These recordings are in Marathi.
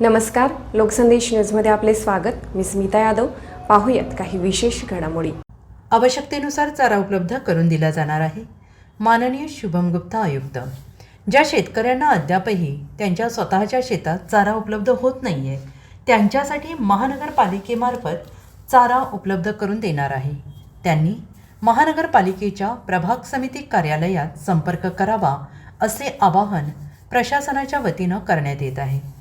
नमस्कार लोकसंदेश न्यूजमध्ये आपले स्वागत. मी स्मिता यादव. पाहूयात काही विशेष घडामोडी. आवश्यकतेनुसार चारा उपलब्ध करून दिला जाणार आहे. माननीय शुभम गुप्ता आयुक्त. ज्या शेतकऱ्यांना अद्यापही त्यांच्या स्वतःच्या शेतात चारा उपलब्ध होत नाही आहे त्यांच्यासाठी महानगरपालिकेमार्फत चारा उपलब्ध करून देणार आहे. त्यांनी महानगरपालिकेच्या प्रभाग समिती कार्यालयात संपर्क करावा असे आवाहन प्रशासनाच्या वतीनं करण्यात येत आहे.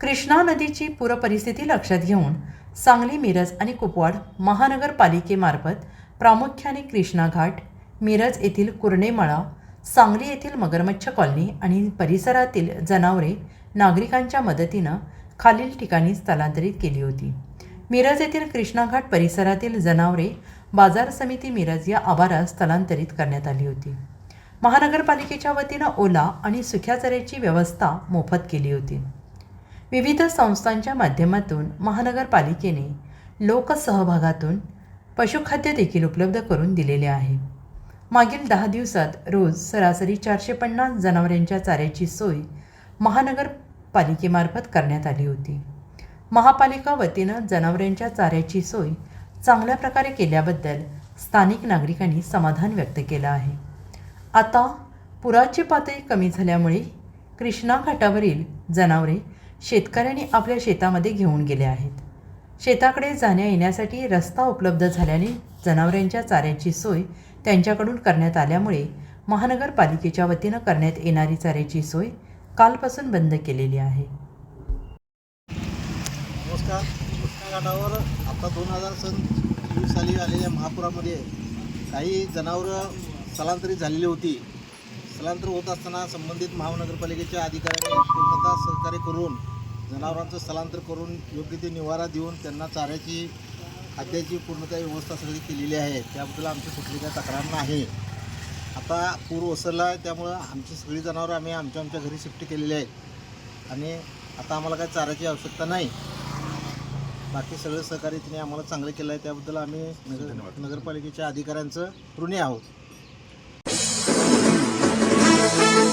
कृष्णा नदीची पूरपरिस्थिती लक्षात घेऊन सांगली मिरज आणि कुपवाड महानगरपालिकेमार्फत प्रामुख्याने कृष्णा घाट मिरज येथील कुर्णेमळा सांगली येथील मगरमच्छ कॉलनी आणि परिसरातील जनावरे नागरिकांच्या मदतीनं खालील ठिकाणी स्थलांतरित केली होती. मिरज येथील कृष्णाघाट परिसरातील जनावरे बाजार समिती मिरज या आवारात स्थलांतरित करण्यात आली होती. महानगरपालिकेच्या वतीनं ओला आणि सुख्या चऱ्याची व्यवस्था मोफत केली होती. विविध संस्थांच्या माध्यमातून महानगरपालिकेने लोकसहभागातून पशुखाद्य देखील उपलब्ध करून दिलेले आहे. मागील दहा दिवसात रोज सरासरी चारशे पन्नास जनावरांच्या चाऱ्याची सोय महानगरपालिकेमार्फत करण्यात आली होती. महापालिका वतीनं जनावरांच्या चाऱ्याची सोय चांगल्या प्रकारे केल्याबद्दल स्थानिक नागरिकांनी समाधान व्यक्त केलं आहे. आता पुराची पातळी कमी झाल्यामुळे कृष्णा घाटावरील जनावरे शेतकऱ्यांनी आपल्या शेतामध्ये घेऊन गेले आहेत. शेताकडे जाण्या येण्यासाठी रस्ता उपलब्ध झाल्याने जनावरांच्या चाऱ्याची सोय त्यांच्याकडून करण्यात आल्यामुळे महानगरपालिकेच्या वतीनं करण्यात येणारी चाऱ्याची सोय कालपासून बंद केलेली आहे. नमस्कार. कृष्णाघाटावर आता दोन हजार सन साली आलेल्या महापुरामध्ये काही जनावरं स्थलांतरित झालेली होती. स्थलांतर होत असताना संबंधित महानगरपालिकेच्या अधिकाऱ्यांनी पूर्णतः सहकार्य करून जनावरांचं स्थलांतर करून योग्य ते निवारा देऊन त्यांना चाऱ्याची खाद्याची पूर्णतः व्यवस्था सगळी केलेली आहे. त्याबद्दल आमची कुठली काही तक्रार नाही. आता पूर ओसरला आहे त्यामुळं आमची सगळी जनावरं आम्ही आमच्या आमच्या घरी शिफ्ट केलेली आहेत. आणि आता आम्हाला काही चाऱ्याची आवश्यकता नाही. बाकी सगळं सहकार्य तिने आम्हाला चांगलं केलं आहे त्याबद्दल आम्ही नगर नगरपालिकेच्या अधिकाऱ्यांचं ऋणी आहोत. Thank you.